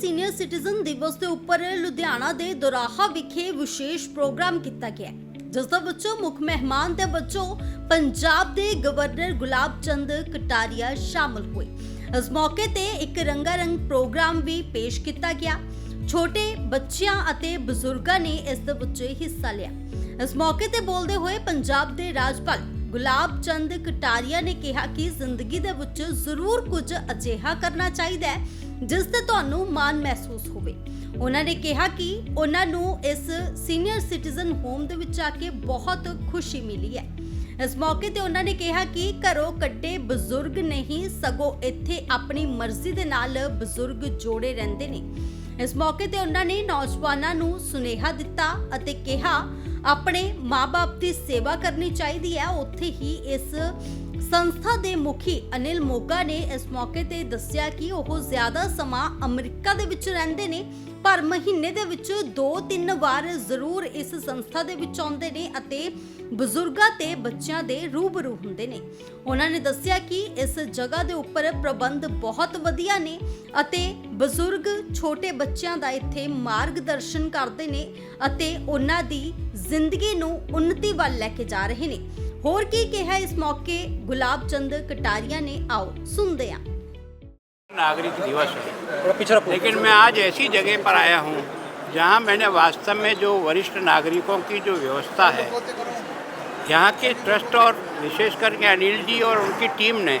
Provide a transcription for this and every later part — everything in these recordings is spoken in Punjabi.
ਸੀਨੀਅਰ ਸਿਟੀਜ਼ਨ ਦਿਵਸ ਦੇ ਉੱਪਰ ਲੁਧਿਆਣਾ ਦੇ ਦੋਰਾਹਾ ਵਿਖੇ ਵਿਸ਼ੇਸ਼ ਪ੍ਰੋਗਰਾਮ ਕੀਤਾ ਗਿਆ ਜਿਸ ਦੇ ਵਿੱਚੋਂ ਮੁੱਖ ਮਹਿਮਾਨ ਦੇ ਵਜੋਂ ਪੰਜਾਬ ਦੇ ਗਵਰਨਰ ਗੁਲਾਬ ਚੰਦ ਕਟਾਰੀਆ ਸ਼ਾਮਲ ਹੋਏ। ਇਸ ਮੌਕੇ ਤੇ ਇੱਕ ਰੰਗਾਰੰਗ ਪ੍ਰੋਗਰਾਮ ਵੀ ਪੇਸ਼ ਕੀਤਾ ਗਿਆ। ਛੋਟੇ ਬੱਚਿਆਂ ਅਤੇ ਬਜ਼ੁਰਗਾਂ ਨੇ ਇਸ ਦੇ ਵਿੱਚ ਹਿੱਸਾ ਲਿਆ। ਇਸ ਮੌਕੇ ਤੇ ਬੋਲਦੇ ਹੋਏ ਪੰਜਾਬ ਦੇ ਰਾਜਪਾਲ ਗੁਲਾਬ ਚੰਦ ਕਟਾਰੀਆ ਨੇ ਕਿਹਾ ਕਿ ਜ਼ਿੰਦਗੀ ਦੇ ਵਿੱਚ ਜ਼ਰੂਰ ਕੁਝ ਅਜਿਹਾ ਕਰਨਾ ਚਾਹੀਦਾ ਹੈ ਜਿਸ ਤੇ ਤੁਹਾਨੂੰ ਮਾਣ ਮਹਿਸੂਸ ਹੋਵੇ। ਉਹਨਾਂ ਨੇ ਕਿਹਾ ਕਿ ਉਹਨਾਂ ਨੂੰ ਇਸ ਸੀਨੀਅਰ ਸਿਟੀਜ਼ਨ ਹੋਮ ਦੇ ਵਿੱਚ ਆ ਕੇ ਬਹੁਤ ਖੁਸ਼ੀ ਮਿਲੀ ਹੈ। ਇਸ ਮੌਕੇ ਤੇ ਉਹਨਾਂ ਨੇ ਕਿਹਾ ਕਿ ਘਰੋਂ ਕੱਢੇ ਬਜ਼ੁਰਗ ਨਹੀਂ, ਸਗੋਂ ਇੱਥੇ ਆਪਣੀ ਮਰਜ਼ੀ ਦੇ ਨਾਲ ਬਜ਼ੁਰਗ ਜੋੜੇ ਰਹਿੰਦੇ ਨੇ। ਇਸ ਮੌਕੇ ਤੇ ਉਹਨਾਂ ਨੇ ਨੌਜਵਾਨਾਂ ਨੂੰ ਸੁਨੇਹਾ ਦਿੱਤਾ ਅਤੇ ਕਿਹਾ, ਆਪਣੇ ਮਾਪੇ ਦੀ ਸੇਵਾ ਕਰਨੀ ਚਾਹੀਦੀ ਹੈ। ਉੱਥੇ ਹੀ ਇਸ ਸੰਸਥਾ ਦੇ ਮੁਖੀ ਅਨਿਲ ਮੋਗਾ ਨੇ ਇਸ ਮੌਕੇ ਤੇ ਦੱਸਿਆ ਕਿ ਉਹ ਜ਼ਿਆਦਾ ਸਮਾਂ ਅਮਰੀਕਾ ਦੇ ਵਿੱਚ ਰਹਿੰਦੇ ਨੇ, ਪਰ ਮਹੀਨੇ ਦੇ ਵਿੱਚ 2-3 ਵਾਰ ਜ਼ਰੂਰ ਇਸ ਸੰਸਥਾ ਦੇ ਵਿੱਚ ਆਉਂਦੇ ਨੇ ਅਤੇ ਬਜ਼ੁਰਗਾਂ ਤੇ ਬੱਚਿਆਂ ਦੇ ਰੂਬਰੂ ਹੁੰਦੇ ਨੇ। ਉਹਨਾਂ ਨੇ ਦੱਸਿਆ ਕਿ ਇਸ ਜਗ੍ਹਾ ਦੇ ਉੱਪਰ ਪ੍ਰਬੰਧ ਬਹੁਤ ਵਧੀਆ ਨੇ ਅਤੇ ਬਜ਼ੁਰਗ ਛੋਟੇ ਬੱਚਿਆਂ ਦਾ ਇੱਥੇ ਮਾਰਗਦਰਸ਼ਨ ਕਰਦੇ ਨੇ ਅਤੇ ਉਹਨਾਂ ਦੀ ਜ਼ਿੰਦਗੀ ਨੂੰ ਉન્નਤੀ ਵੱਲ ਲੈ ਕੇ ਜਾ ਰਹੇ ਨੇ। ਹੋਰ ਕੀ ਕਿਹਾ ਇਸ ਮੌਕੇ ਗੁਲਾਬ ਚੰਦ ਕਟਾਰੀਆ ਨੇ ਆਓ ਸੁਣਦੇ ਹਾਂ नागरिक दिवस है थोड़ा पीछे रखो लेकिन मैं आज ऐसी जगह पर आया हूँ जहाँ मैंने वास्तव में जो वरिष्ठ नागरिकों की जो व्यवस्था है यहाँ के ट्रस्ट और विशेष करके अनिल जी और उनकी टीम ने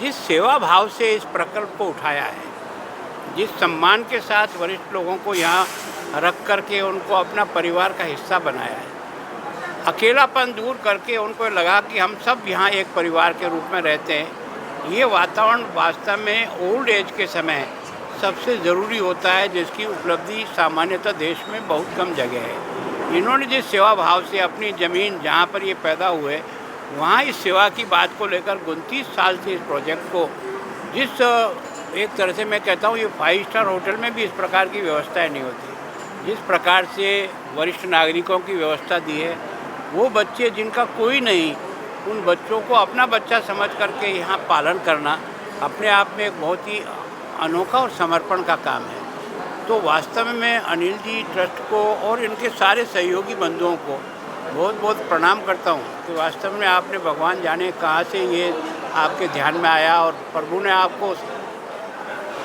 जिस सेवा भाव से इस प्रकल्प को उठाया है जिस सम्मान के साथ वरिष्ठ लोगों को यहाँ रख करके उनको अपना परिवार का हिस्सा बनाया है अकेलापन दूर करके उनको लगा कि हम सब यहाँ एक परिवार के रूप में रहते हैं। ये वातावरण वास्तव में ओल्ड एज के समय सबसे ज़रूरी होता है, जिसकी उपलब्धि सामान्यतः देश में बहुत कम जगह है। इन्होंने जिस सेवा भाव से अपनी ज़मीन जहाँ पर ये पैदा हुए, वहाँ इस सेवा की बात को लेकर उनतीस साल से इस प्रोजेक्ट को, जिस, एक तरह से मैं कहता हूँ, ये फाइव स्टार होटल में भी इस प्रकार की व्यवस्थाएँ नहीं होती। जिस प्रकार से वरिष्ठ नागरिकों की व्यवस्था दी है वो बच्चे जिनका कोई नहीं, उन बच्चों को अपना बच्चा समझ करके यहाँ पालन करना अपने आप में एक बहुत ही अनोखा और समर्पण का काम है। तो वास्तव में अनिल जी ट्रस्ट को और इनके सारे सहयोगी बंधुओं को बहुत बहुत प्रणाम करता हूँ कि वास्तव में आपने भगवान जाने कहाँ से ये आपके ध्यान में आया और प्रभु ने आपको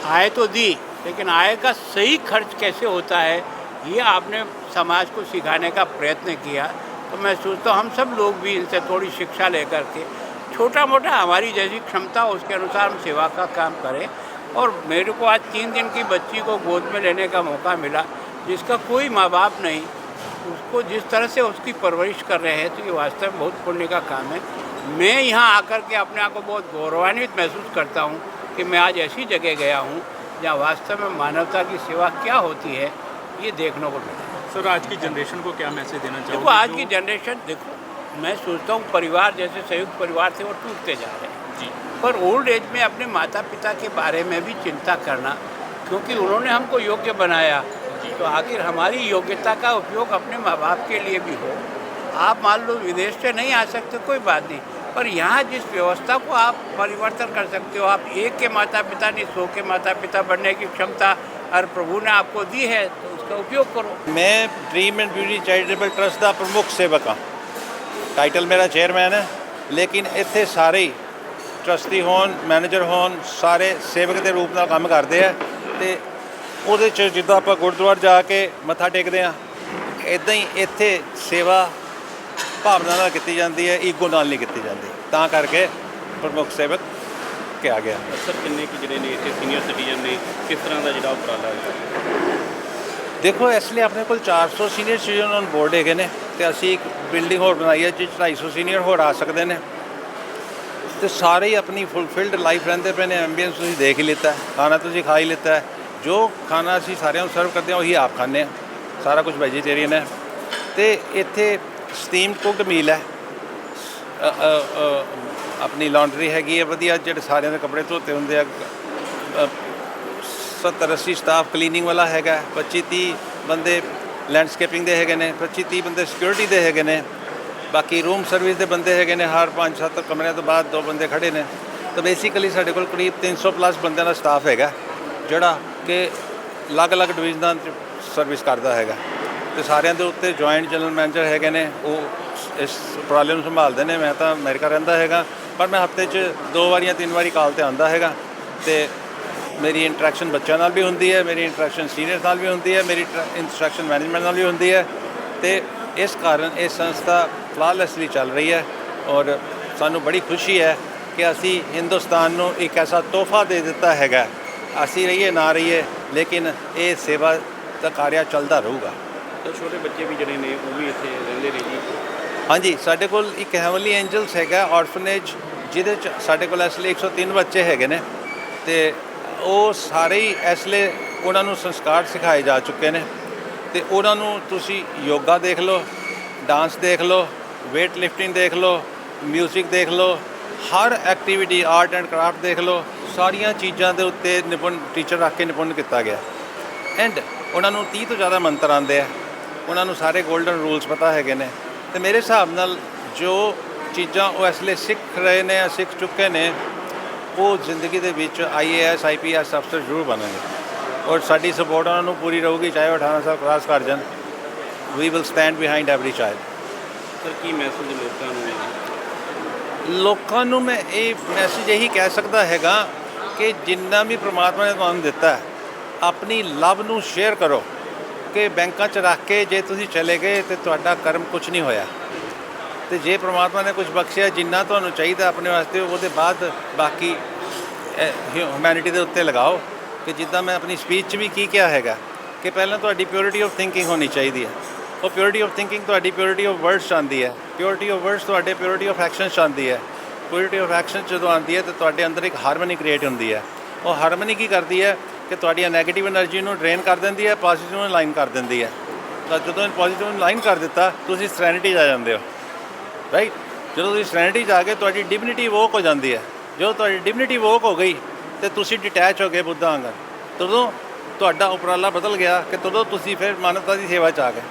आय तो दी, लेकिन आय का सही खर्च कैसे होता है, ये आपने समाज को सिखाने का प्रयत्न किया। तो मैं सोचता हूँ, हम सब लोग भी इनसे थोड़ी शिक्षा लेकर के छोटा मोटा हमारी जैसी क्षमता, उसके अनुसार हम सेवा का काम करें। और मेरे को आज तीन दिन की बच्ची को गोद में लेने का मौका मिला, जिसका कोई माँ बाप नहीं। उसको जिस तरह से उसकी परवरिश कर रहे हैं तो ये वास्तव में बहुत पुण्य का काम है। मैं यहाँ आकर के अपने आप को बहुत गौरवान्वित महसूस करता हूँ कि मैं आज ऐसी जगह गया हूँ, जहाँ वास्तव में मानवता की सेवा क्या होती है, ये देखने को मिला। सर आज की जनरेशन को क्या मैसेज देना चाहिए देखो आज की जनरेशन देखो मैं सोचता हूँ परिवार जैसे संयुक्त परिवार थे वो टूटते जा रहे हैं। जी। पर ओल्ड एज में अपने माता पिता के बारे में भी चिंता करना क्योंकि उन्होंने हमको योग्य बनाया तो आखिर हमारी योग्यता का उपयोग अपने माँ बाप के लिए भी हो। आप मान लो विदेश से नहीं आ सकते कोई बात नहीं। पर यहाँ जिस व्यवस्था को आप परिवर्तन कर सकते हो आप एक के माता पिता नहीं सौ के माता पिता बनने की क्षमता हर प्रभु ने आपको दी है तो उसका उपयोग करो ਮੈਂ dream and beauty charitable trust ਦਾ ਪ੍ਰਮੁੱਖ ਸੇਵਕ ਹਾਂ ਟਾਈਟਲ ਮੇਰਾ ਚੇਅਰਮੈਨ ਹੈ ਲੇਕਿਨ ਇੱਥੇ ਸਾਰੇ ਹੀ ਟਰਸਟੀ ਹੋਣ ਮੈਨੇਜਰ ਹੋਣ ਸਾਰੇ ਸੇਵਕ ਦੇ ਰੂਪ ਨਾਲ ਕੰਮ ਕਰਦੇ ਆ ਤੇ ਉਹਦੇ ਚ ਜਿੱਦਾਂ ਆਪਾਂ ਗੁਰਦੁਆਰਾ ਜਾ ਕੇ ਮੱਥਾ ਟੇਕਦੇ ਆ ਇਦਾਂ ਹੀ ਇੱਥੇ ਸੇਵਾ ਭਾਵਨਾ ਨਾਲ ਕੀਤੀ ਜਾਂਦੀ ਹੈ ਈਗੋ ਨਾਲ ਨਹੀਂ ਕੀਤੀ ਜਾਂਦੀ ਤਾਂ ਕਰਕੇ ਪ੍ਰਮੁੱਖ ਸੇਵਕ ਕਿਹਾ ਗਿਆ ਸਰ ਕਿੰਨੇ ਕਿ ਜਿਹੜੇ ਨੇ ਇੱਥੇ ਸੀਨੀਅਰ ਸਿਟੀਜ਼ਨ ਨੇ ਕਿਸ ਤਰ੍ਹਾਂ ਦਾ ਜਿਹੜਾ ਉਪਰਾਲਾ ਹੈ ਦੇਖੋ, ਇਸ ਲਈ ਆਪਣੇ ਕੋਲ 400 ਸੀਨੀਅਰ ਸਿਟੀਜ਼ਨ ਔਨ ਬੋਰਡ ਹੈਗੇ ਨੇ ਤੇ ਅਸੀਂ ਇੱਕ ਬਿਲਡਿੰਗ ਹੋਰ ਬਣਾਈ ਹੈ ਜਿਸ 'ਚ 250 ਸੀਨੀਅਰ ਹੋਰ ਆ ਸਕਦੇ ਨੇ। ਤੇ ਸਾਰੇ ਹੀ ਆਪਣੀ ਫੁੱਲਫਿਲਡ ਲਾਈਫ ਰਹਿੰਦੇ ਪਏ ਨੇ ਐਂਬੀਐਂਸ ਤੁਸੀਂ ਦੇਖ ਹੀ ਲਿੱਤਾ ਖਾਣਾ ਤੁਸੀਂ ਖਾ ਹੀ ਲਿੱਤਾ ਜੋ ਖਾਣਾ ਅਸੀਂ ਸਾਰਿਆਂ ਨੂੰ ਸਰਵ ਕਰਦੇ ਹਾਂ, ਉਹੀ ਆਪ ਖਾਂਦੇ ਹਾਂ। ਸਾਰਾ ਕੁਝ ਵੈਜੀਟੇਰੀਅਨ ਹੈ। ਤੇ ਇੱਥੇ ਸਟੀਮ ਕੁਕਡ ਮੀਲ ਹੈ। ਆਪਣੀ ਲਾਂਡਰੀ ਹੈਗੀ ਹੈ, ਵਧੀਆ ਜਿਹੜੇ ਸਾਰਿਆਂ ਦੇ ਕੱਪੜੇ ਧੋਤੇ ਹੁੰਦੇ ਆ। 70 80 ਸਟਾਫ ਕਲੀਨਿੰਗ ਵਾਲਾ ਹੈਗਾ 25 30 ਬੰਦੇ ਲੈਂਡਸਕੇਪਿੰਗ ਦੇ ਹੈਗੇ ਨੇ 25 30 ਬੰਦੇ ਸਿਕਿਉਰਿਟੀ ਦੇ ਹੈਗੇ ਨੇ, ਬਾਕੀ ਰੂਮ ਸਰਵਿਸ ਦੇ ਬੰਦੇ ਹੈਗੇ ਨੇ, ਹਰ 5 7 ਕਮਰਿਆਂ ਤੋਂ ਬਾਅਦ ਦੋ ਬੰਦੇ ਖੜੇ ਨੇ। ਤਾਂ ਬੇਸਿਕਲੀ ਸਾਡੇ ਕੋਲ ਕਰੀਬ 300 ਪਲੱਸ ਬੰਦਿਆਂ ਦਾ ਸਟਾਫ ਹੈਗਾ, ਜਿਹੜਾ ਕਿ ਅਲੱਗ-ਅਲੱਗ ਡਿਵੀਜ਼ਨਾਂ 'ਚ ਸਰਵਿਸ ਕਰਦਾ ਹੈਗਾ। ਤੇ ਸਾਰਿਆਂ ਦੇ ਉੱਤੇ ਜੁਆਇੰਟ ਜਨਰਲ ਮੈਨੇਜਰ ਹੈਗੇ ਨੇ, ਉਹ ਇਸ ਪ੍ਰੋਬਲਮ ਨੂੰ ਸੰਭਾਲਦੇ ਨੇ, ਮੈਂ ਤਾਂ ਅਮਰੀਕਾ ਰਹਿੰਦਾ ਹੈਗਾ, ਪਰ ਮੈਂ ਹਫ਼ਤੇ 'ਚ ਦੋ ਵਾਰੀਆਂ, ਤਿੰਨ ਵਾਰੀ ਕਾਲ ਤੇ ਆਉਂਦਾ ਹੈਗਾ, ਤੇ ਮੇਰੀ ਇੰਟਰੈਕਸ਼ਨ ਬੱਚਿਆਂ ਨਾਲ ਵੀ ਹੁੰਦੀ ਹੈ ਮੇਰੀ ਇੰਟਰੈਕਸ਼ਨ ਸੀਨੀਅਰਸ ਨਾਲ ਵੀ ਹੁੰਦੀ ਹੈ ਮੇਰੀ ਇੰਸਟਰਕਸ਼ਨ ਮੈਨੇਜਮੈਂਟ ਨਾਲ ਵੀ ਹੁੰਦੀ ਹੈ ਤੇ ਇਸ ਕਾਰਨ ਇਹ ਸੰਸਥਾ ਫਲਾਲੈਸਲੀ ਚੱਲ ਰਹੀ ਹੈ ਔਰ ਸਾਨੂੰ ਬੜੀ ਖੁਸ਼ੀ ਹੈ ਕਿ ਅਸੀਂ ਹਿੰਦੁਸਤਾਨ ਨੂੰ ਇੱਕ ਐਸਾ ਤੋਹਫਾ ਦੇ ਦਿੱਤਾ ਹੈਗਾ। ਅਸੀਂ ਰਹੀਏ ਨਾ ਰਹੀਏ ਲੇਕਿਨ ਇਹ ਸੇਵਾ ਦਾ ਕਾਰਿਆ ਚੱਲਦਾ ਰਹੂਗਾ। ਤਾਂ ਛੋਟੇ ਬੱਚੇ ਵੀ ਜਿਹੜੇ ਨੇ ਉਹ ਵੀ ਇੱਥੇ ਰਹਿੰਦੇ ਨੇ ਜੀ? ਹਾਂਜੀ ਸਾਡੇ ਕੋਲ ਇੱਕ ਹੈਵਨਲੀ ਐਂਜਲਸ ਹੈਗਾ ਆਰਫਨੇਜ ਜਿਹਦੇ ਚ ਸਾਡੇ ਕੋਲ ਇਸ ਲਈ 103 ਬੱਚੇ ਹੈਗੇ ਨੇ ਤੇ ਉਹ ਸਾਰੇ ਹੀ ਇਸ ਲਈ ਉਹਨਾਂ ਨੂੰ ਸੰਸਕਾਰ ਸਿਖਾਏ ਜਾ ਚੁੱਕੇ ਨੇ। ਤੇ ਉਹਨਾਂ ਨੂੰ ਤੁਸੀਂ ਯੋਗਾ ਦੇਖ ਲਓ, ਡਾਂਸ ਦੇਖ ਲਓ weight lifting ਦੇਖ ਲਓ ਮਿਊਜ਼ਿਕ ਦੇਖ ਲਓ, ਹਰ ਐਕਟੀਵਿਟੀ ਆਰਟ ਐਂਡ ਕਰਾਫਟ ਦੇਖ ਲਓ, ਸਾਰੀਆਂ ਚੀਜ਼ਾਂ ਦੇ ਉੱਤੇ ਨਿਪੁੰਨ ਟੀਚਰ ਰੱਖ ਕੇ ਨਿਪੁੰਨ ਕੀਤਾ ਗਿਆ। ਐਂਡ ਉਹਨਾਂ ਨੂੰ 30 ਤੋਂ ਜ਼ਿਆਦਾ ਮੰਤਰ ਆਉਂਦੇ ਆ। ਉਹਨਾਂ ਨੂੰ ਸਾਰੇ 골ਡਨ ਰੂਲਸ ਪਤਾ ਹੈਗੇ ਨੇ। ਤੇ ਮੇਰੇ ਹਿਸਾਬ ਨਾਲ ਜੋ ਚੀਜ਼ਾਂ ਉਹ ਇਸ ਲਈ ਸਿੱਖ ਰਹੇ ਨੇ ਸਿੱਖ ਚੁੱਕੇ ਨੇ ਉਹ ਜ਼ਿੰਦਗੀ ਦੇ ਵਿੱਚ ਆਈਏਐਸ ਆਈਪੀਐਸ ਅਫਸਰ ਜ਼ਰੂਰ ਬਣਨਗੇ। ਔਰ ਸਾਡੀ ਸਪੋਰਟ ਉਹਨਾਂ ਨੂੰ ਪੂਰੀ ਰਹੂਗੀ ਚਾਹੇ ਉਹ 18 ਸਾਲ ਕ੍ਰਾਸ ਕਰ ਜਾਣ। We will stand behind every child sir Ki message ਲੋਕਾਂ ਨੂੰ ਲੋਕਾਂ ਨੂੰ ਮੈਂ ਇਹ ਮੈਸੇਜ ਇਹੀ ਕਹਿ ਸਕਦਾ ਹੈਗਾ ਕਿ ਜਿੰਨਾ ਵੀ ਪ੍ਰਮਾਤਮਾ ਨੇ ਤੁਹਾਨੂੰ ਦਿੱਤਾ ਹੈ, ਆਪਣੀ ਲਵ ਨੂੰ ਸ਼ੇਅਰ ਕਰੋ। ਕਿ ਬੈਂਕਾਂ 'ਚ ਰੱਖ ਕੇ ਜੇ ਤੁਸੀਂ ਚਲੇ ਗਏ ਤੇ ਤੁਹਾਡਾ ਕਰਮ ਕੁਝ ਨਹੀਂ ਹੋਇਆ। ਤੇ ਜੇ ਪ੍ਰਮਾਤਮਾ ਨੇ ਕੁਝ ਬਖਸ਼ਿਆ ਜਿੰਨਾ ਤੁਹਾਨੂੰ ਚਾਹੀਦਾ ਆਪਣੇ ਵਾਸਤੇ ਉਹਦੇ ਬਾਅਦ ਬਾਕੀ ਹਿਊਮੈਨਿਟੀ ਦੇ ਉੱਤੇ ਲਗਾਓ ਕਿ ਜਿੱਦਾਂ ਮੈਂ ਆਪਣੀ ਸਪੀਚ 'ਚ ਵੀ ਕੀ ਕਿਹਾ ਹੈਗਾ ਕਿ ਪਹਿਲਾਂ ਤੁਹਾਡੀ ਪਿਓਰਿਟੀ ਆਫ ਥਿੰਕਿੰਗ ਹੋਣੀ ਚਾਹੀਦੀ ਹੈ। ਉਹ ਪਿਓਰਿਟੀ ਆਫ ਥਿੰਕਿੰਗ ਤੁਹਾਡੀ ਪਿਓਰਿਟੀ ਆਫ ਵਰਡਸ 'ਚ ਆਉਂਦੀ ਹੈ। ਪਿਓਰਿਟੀ ਆਫ ਵਰਡਸ ਤੁਹਾਡੇ ਪਿਓਰਿਟੀ ਆਫ ਐਕਸ਼ਨ 'ਚ ਆਉਂਦੀ ਹੈ। ਪਿਓਰਿਟੀ ਆਫ ਐਕਸ਼ਨ ਜਦੋਂ ਆਉਂਦੀ ਹੈ ਤਾਂ ਤੁਹਾਡੇ ਅੰਦਰ ਇੱਕ ਹਾਰਮਨੀ ਕ੍ਰੀਏਟ ਹੁੰਦੀ ਹੈ। ਉਹ ਹਾਰਮਨੀ ਕੀ ਕਰਦੀ ਹੈ ਕਿ ਤੁਹਾਡੀ ਨੈਗੇਟਿਵ એનર્ਜੀ ਨੂੰ ਡਰੇਨ ਕਰ ਦਿੰਦੀ ਹੈ ਪੋਜ਼ਿਟਿਵ ਨੂੰ ਲਾਈਨ ਕਰ ਦਿੰਦੀ ਹੈ। ਤਾਂ ਜਦੋਂ ਪੋਜ਼ਿਟਿਵ ਨੂੰ ਲਾਈਨ ਕਰ ਦਿੱਤਾ, ਤੁਸੀਂ ਸੈਰੈਨਿਟੀ ਆ ਜਾਂਦੇ ਹੋ। ਰਾਈਟ ਜਦੋਂ ਤੁਸੀਂ ਸੈਰੈਨਿਟੀ ਆ ਗਏ, ਤੁਹਾਡੀ ਡਿਗਨਿਟੀ ਵੋਕ ਹੋ ਜਾਂਦੀ ਹੈ। ਜਦੋਂ ਤੁਹਾਡੀ ਡਿਗਨਿਟੀ ਵੋਕ ਹੋ ਗਈ ਤੇ ਤੁਸੀਂ ਡਿਟੈਚ ਹੋ ਗਏ ਬੁੱਧਾ ਵਾਂਗਰ ਤਦੋਂ ਤੁਹਾਡਾ ਉਪਰਾਲਾ ਬਦਲ ਗਿਆ ਕਿ ਤਦੋਂ ਤੁਸੀਂ ਫਿਰ ਮਾਨਵਤਾ ਦੀ ਸੇਵਾ 'ਚ ਆ ਗਏ।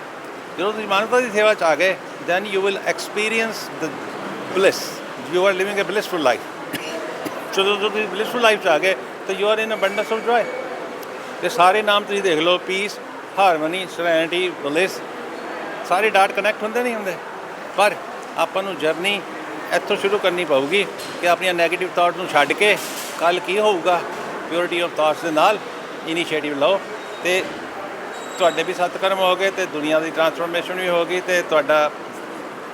ਜਦੋਂ ਤੁਸੀਂ ਮਾਨਵਤਾ ਦੀ ਸੇਵਾ 'ਚ ਆ ਗਏ then you will experience the bliss you are living a blissful life ਜਦੋਂ ਜਦੋਂ ਤੁਸੀਂ ਬਲਿਸਫੁਲ ਲਾਈਫ 'ਚ ਆ ਗਏ, ਤਾਂ you are in abundance of joy ਤੇ ਸਾਰੇ ਨਾਮ ਤੁਸੀਂ ਦੇਖ ਲਓ ਪੀਸ ਹਾਰਮਨੀ ਸਰੈਨਿਟੀ ਬਲਿਸ ਸਾਰੇ ਡਾਟ ਕਨੈਕਟ ਹੁੰਦੇ ਨਹੀਂ ਹੁੰਦੇ। ਪਰ ਆਪਾਂ ਨੂੰ ਜਰਨੀ ਇੱਥੋਂ ਸ਼ੁਰੂ ਕਰਨੀ ਪਊਗੀ ਕਿ ਆਪਣੀਆਂ 네ਗੇਟਿਵ ਥਾਟ ਨੂੰ ਛੱਡ ਕੇ ਕੱਲ ਕੀ ਹੋਊਗਾ? ਪਿਓਰਿਟੀ ਆਫ ਥਾਟਸ ਦੇ ਨਾਲ ਇਨੀਸ਼ੀਏਟਿਵ ਲਓ ਤੇ ਤੁਹਾਡੇ ਵੀ ਸਤਕਰਮ ਹੋ ਗਏ ਤੇ ਦੁਨੀਆ ਦੀ ਟਰਾਂਸਫਰਮੇਸ਼ਨ ਵੀ ਹੋ ਗਈ ਤੇ ਤੁਹਾਡਾ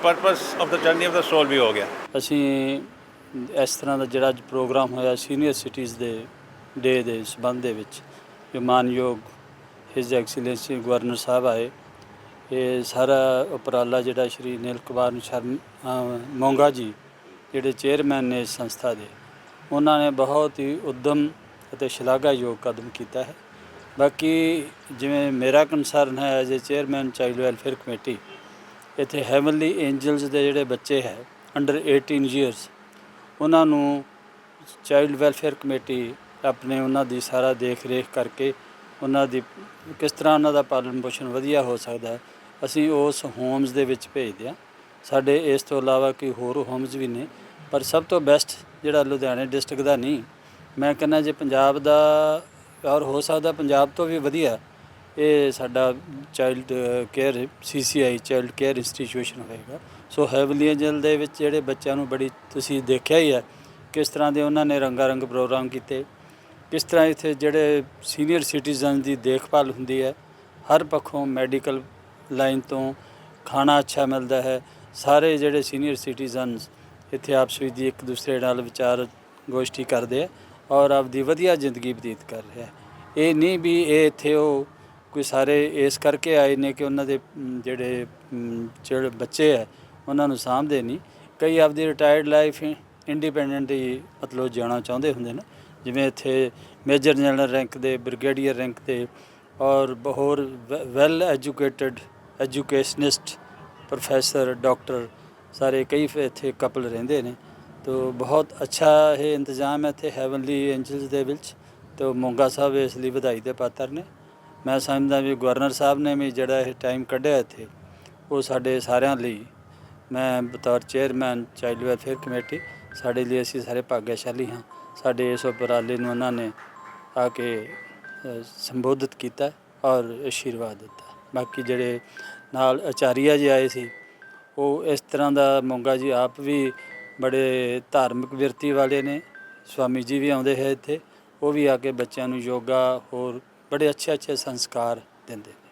purpose of the journey of the soul ਵੀ ਹੋ ਗਿਆ। ਅਸੀਂ ਇਸ ਤਰ੍ਹਾਂ ਦਾ ਜਿਹੜਾ ਅੱਜ ਪ੍ਰੋਗਰਾਮ ਹੋਇਆ ਸੀਨੀਅਰ ਸਿਟੀਜ਼ ਦੇ ਡੇ ਦੇ ਸਬੰਧ ਦੇ ਵਿੱਚ ਜੋ ਮਾਨਯੋਗ ਹਿਸ ਐਕਸੀਲੈਂਸੀ ਗਵਰਨਰ ਸਾਹਿਬ ਆਏ। ਇਹ ਸਾਰਾ ਉਪਰਾਲਾ ਜਿਹੜਾ ਸ਼੍ਰੀ ਨੀਲ ਕੁਮਾਰ ਸ਼ਰਮ ਅ, ਮੋਂਗਾ ਜੀ ਜਿਹੜੇ ਚੇਅਰਮੈਨ ਨੇ ਇਸ ਸੰਸਥਾ ਦੇ ਉਹਨਾਂ ਨੇ ਬਹੁਤ ਹੀ ਉਦਮ ਅਤੇ ਸ਼ਲਾਘਾਯੋਗ ਕਦਮ ਕੀਤਾ ਹੈ। ਬਾਕੀ ਜਿਵੇਂ ਮੇਰਾ ਕੰਸਰਨ ਹੈ as a chairman child welfare committee ਇੱਥੇ ਹੈਵਨਲੀ ਐਂਜਲਸ ਦੇ ਜਿਹੜੇ ਬੱਚੇ ਹੈ ਅੰਡਰ 18 ਇਅਰਸ ਉਹਨਾਂ ਨੂੰ ਚਾਈਲਡ ਵੈਲਫੇਅਰ ਕਮੇਟੀ ਆਪਣੇ ਉਹਨਾਂ ਦੀ ਸਾਰਾ ਦੇਖ ਰੇਖ ਕਰਕੇ ਉਹਨਾਂ ਦੀ ਕਿਸ ਤਰ੍ਹਾਂ ਉਹਨਾਂ ਦਾ ਪਾਲਣ ਪੋਸ਼ਣ ਵਧੀਆ ਹੋ ਸਕਦਾ ਹੈ ਅਸੀਂ ਉਸ ਹੋਮਸ ਦੇ ਵਿੱਚ ਭੇਜਦੇ ਹਾਂ। ਸਾਡੇ ਇਸ ਤੋਂ ਇਲਾਵਾ ਕੋਈ ਹੋਰ ਹੋਮਸ ਵੀ ਨੇ। ਪਰ ਸਭ ਤੋਂ ਬੈਸਟ ਜਿਹੜਾ ਲੁਧਿਆਣੇ ਡਿਸਟ੍ਰਿਕਟ ਦਾ ਨਹੀਂ, ਮੈਂ ਕਹਿੰਦਾ ਜੇ ਪੰਜਾਬ ਦਾ ਔਰ ਹੋ ਸਕਦਾ ਪੰਜਾਬ ਤੋਂ ਵੀ ਵਧੀਆ, ਇਹ ਸਾਡਾ child care CCI child care institution ਹੋਏਗਾ। ਸੋ ਹੈਵਲੀ ਐਂਜਲ ਦੇ ਵਿੱਚ ਜਿਹੜੇ ਬੱਚਿਆਂ ਨੂੰ ਬੜੀ ਤੁਸੀਂ ਦੇਖਿਆ ਹੀ ਹੈ, ਕਿਸ ਤਰ੍ਹਾਂ ਦੇ ਉਹਨਾਂ ਨੇ ਰੰਗਾ ਰੰਗ ਪ੍ਰੋਗਰਾਮ ਕੀਤੇ। ਕਿਸ ਤਰ੍ਹਾਂ ਇੱਥੇ ਜਿਹੜੇ ਸੀਨੀਅਰ ਸਿਟੀਜ਼ਨ ਦੀ ਦੇਖਭਾਲ ਹੁੰਦੀ ਹੈ, ਹਰ ਪੱਖੋਂ ਮੈਡੀਕਲ ਲਾਈਨ ਤੋਂ ਖਾਣਾ ਅੱਛਾ ਮਿਲਦਾ ਹੈ। ਸਾਰੇ ਜਿਹੜੇ ਸੀਨੀਅਰ ਸਿਟੀਜ਼ਨਸ ਇੱਥੇ ਆਪਸ ਵਿੱਚ ਦੀ ਇੱਕ ਦੂਸਰੇ ਨਾਲ ਵਿਚਾਰ ਗੋਸ਼ਟੀ ਕਰਦੇ ਆ ਔਰ ਆਪਦੀ ਵਧੀਆ ਜ਼ਿੰਦਗੀ ਬਤੀਤ ਕਰ ਰਿਹਾ ਇਹ ਨਹੀਂ ਵੀ ਇਹ ਇੱਥੇ ਉਹ ਕੋਈ ਸਾਰੇ ਇਸ ਕਰਕੇ ਆਏ ਨੇ ਕਿ ਉਹਨਾਂ ਦੇ ਜਿਹੜੇ ਜਿਹੜੇ ਬੱਚੇ ਹੈ ਉਹਨਾਂ ਨੂੰ ਸਾਂਭਦੇ ਨਹੀਂ। ਕਈ ਆਪਦੀ ਰਿਟਾਇਰਡ ਲਾਈਫ ਇੰਡੀਪੈਂਡੈਂਟ ਹੀ ਮਤਲਬ ਜਾਣਾ ਚਾਹੁੰਦੇ ਹੁੰਦੇ ਨੇ। ਜਿਵੇਂ ਇੱਥੇ ਮੇਜਰ ਜਨਰਲ ਰੈਂਕ ਦੇ ਬ੍ਰਿਗੇਡੀਅਰ ਰੈਂਕ ਦੇ ਔਰ ਹੋਰ well educated educationist professor, doctor ਸਾਰੇ ਕਈ ਇੱਥੇ ਕਪਲ ਰਹਿੰਦੇ ਨੇ। ਤੋ ਬਹੁਤ ਅੱਛਾ ਇਹ ਇੰਤਜ਼ਾਮ ਹੈ ਇੱਥੇ ਹੈਵਨਲੀ ਐਂਜਲਸ ਦੇ ਵਿੱਚ। ਤੋ ਮੋਂਗਾ ਸਾਹਿਬ ਇਸ ਲਈ ਵਧਾਈ ਦੇ ਪਾਤਰ ਨੇ। ਮੈਂ ਸਮਝਦਾ ਵੀ ਗਵਰਨਰ ਸਾਹਿਬ ਨੇ ਵੀ ਜਿਹੜਾ ਇਹ ਟਾਈਮ ਕੱਢਿਆ ਇੱਥੇ, ਉਹ ਸਾਡੇ ਸਾਰਿਆਂ ਲਈ, ਮੈਂ ਬਤੌਰ ਚੇਅਰਮੈਨ ਚਾਈਲਡ ਵੈਲਫੇਅਰ ਕਮੇਟੀ ਸਾਡੇ ਲਈ ਅਸੀਂ ਸਾਰੇ ਭਾਗਿਆਸ਼ਾਲੀ ਹਾਂ। ਸਾਡੇ ਇਸ ਉਪਰਾਲੇ ਨੂੰ ਉਹਨਾਂ ਨੇ ਆ ਕੇ ਸੰਬੋਧਿਤ ਕੀਤਾ ਔਰ ਆਸ਼ੀਰਵਾਦ ਦਿੱਤਾ। ਬਾਕੀ ਜਿਹੜੇ ਨਾਲ ਆਚਾਰੀਆ ਜੀ ਆਏ ਸੀ, ਉਹ ਇਸ ਤਰ੍ਹਾਂ ਦਾ ਮੋਂਗਾ ਜੀ ਆਪ ਵੀ ਬੜੇ ਧਾਰਮਿਕ ਵਿਰਤੀ ਵਾਲੇ ਨੇ, ਸਵਾਮੀ ਜੀ ਵੀ ਆਉਂਦੇ ਹੈ ਇੱਥੇ, ਉਹ ਵੀ ਆ ਕੇ ਬੱਚਿਆਂ ਨੂੰ ਯੋਗਾ ਹੋਰ ਬੜੇ ਅੱਛੇ ਅੱਛੇ ਸੰਸਕਾਰ ਦਿੰਦੇ